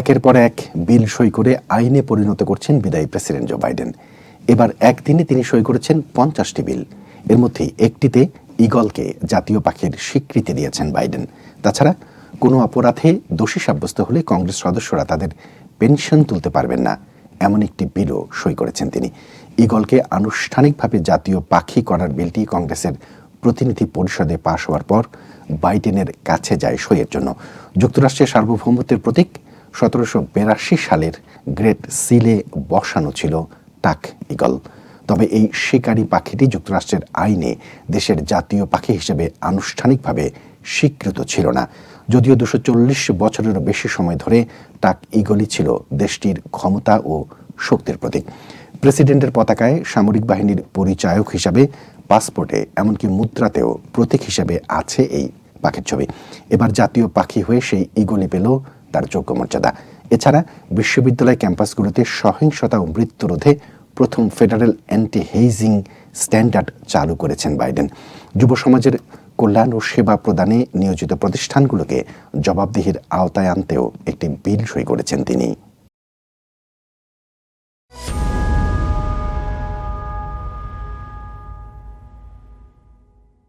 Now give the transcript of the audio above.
একের পর এক বিল সই করে আইনে পরিণত করছেন বিদায়ী প্রেসিডেন্ট জো বাইডেন। এবার একদিনে তিনি সই করেছেন পঞ্চাশটি বিল। এর মধ্যে একটিতে ইগলকে জাতীয় পাখির স্বীকৃতি দিয়েছেন বাইডেন। তাছাড়া কোনো অপরাধে দোষী সাব্যস্ত হলে কংগ্রেস সদস্যরা তাদের পেনশন তুলতে পারবেন না, এমন একটি বিলও সই করেছেন তিনি। ইগলকে আনুষ্ঠানিকভাবে জাতীয় পাখি করার বিলটি কংগ্রেসের প্রতিনিধি পরিষদে পাশ হওয়ার পর বাইডেনের কাছে যায় সইয়ের জন্য। যুক্তরাষ্ট্রের সার্বভৌমত্বের প্রতীক সতেরোশো বিরাশি সালের গ্রেট সিলে বসানো ছিল টাক ইগল। তবে এই শিকারী পাখিটি যুক্তরাষ্ট্রের আইনে দেশের জাতীয় পাখি হিসেবে আনুষ্ঠানিকভাবে স্বীকৃত ছিল না। যদিও দুশো চল্লিশ বছরেরও বেশি সময় ধরে টাক ইগলই ছিল দেশটির ক্ষমতা ও শক্তির প্রতীক। প্রেসিডেন্টের পতাকায় সামরিক বাহিনীর পরিচায়ক হিসাবে পাসপোর্টে, এমনকি মুদ্রাতেও প্রতীক হিসেবে আছে এই পাখির ছবি। এবার জাতীয় পাখি হয়ে সেই ইগলি পেল তার যোগ্য মর্যাদা এছাড়া বিশ্ববিদ্যালয় ক্যাম্পাসগুলোতে সহিংসতা ও মৃত্যু রোধে প্রথম ফেডারেল অ্যান্টি হেইজিং স্ট্যান্ডার্ড চালু করেছেন বাইডেন। যুব সমাজের কল্যাণ ও সেবা প্রদানে নিয়োজিত প্রতিষ্ঠানগুলোকে জবাবদিহির আওতায় আনতেও একটি বিল সই করেছেন তিনি।